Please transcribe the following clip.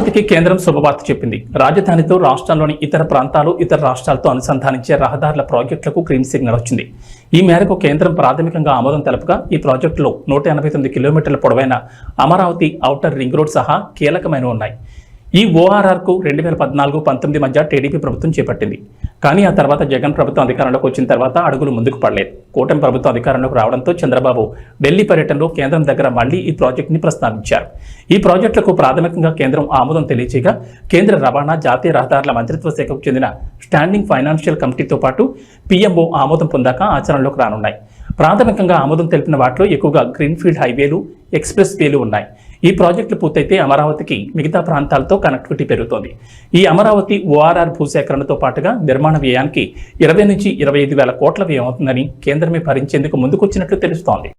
అమరావతికి కేంద్రం శుభవార్త చెప్పింది. రాజధానితో రాష్ట్రంలోని ఇతర ప్రాంతాలు ఇతర రాష్ట్రాలతో అనుసంధానించే రహదారుల ప్రాజెక్టులకు గ్రీన్ సిగ్నల్ వచ్చింది. ఈ మేరకు కేంద్రం ప్రాథమికంగా ఆమోదం తెలపగా ఈ ప్రాజెక్టులో నూట ఎనభై తొమ్మిది కిలోమీటర్ల పొడవైన అమరావతి ఔటర్ రింగ్ రోడ్ సహా కీలకమైన ఉన్నాయి. ఈ ఓఆర్ఆర్కు రెండు వేల పద్నాలుగు పంతొమ్మిది మధ్య టీడీపీ ప్రభుత్వం చేపట్టింది. కానీ ఆ తర్వాత జగన్ ప్రభుత్వం అధికారంలోకి వచ్చిన తర్వాత అడుగులు ముందుకు పడలేదు. కూటమి ప్రభుత్వం అధికారంలోకి రావడంతో చంద్రబాబు ఢిల్లీ పర్యటనలో కేంద్రం దగ్గర మళ్ళీ ఈ ప్రాజెక్టుని ప్రస్తావించారు. ఈ ప్రాజెక్టులకు ప్రాథమికంగా కేంద్రం ఆమోదం తెలియచేయగా కేంద్ర రవాణా జాతీయ రహదారుల మంత్రిత్వ శాఖకు చెందిన స్టాండింగ్ ఫైనాన్షియల్ కమిటీతో పాటు పీఎంఓ ఆమోదం పొందాక ఆచరణలోకి రానున్నాయి. ప్రాథమికంగా ఆమోదం తెలిపిన వాటిలో ఎక్కువగా గ్రీన్ఫీల్డ్ హైవేలు ఎక్స్ప్రెస్ వేలు ఉన్నాయి. ఈ ప్రాజెక్టులు పూర్తయితే అమరావతికి మిగతా ప్రాంతాలతో కనెక్టివిటీ పెరుగుతోంది. ఈ అమరావతి ఓఆర్ఆర్ భూసేకరణతో పాటుగా నిర్మాణ వ్యయానికి ఇరవై నుంచి ఇరవై ఐదు వేల కోట్ల వ్యయం అవుతుందని కేంద్రమే భరించేందుకు ముందుకొచ్చినట్లు తెలుస్తోంది.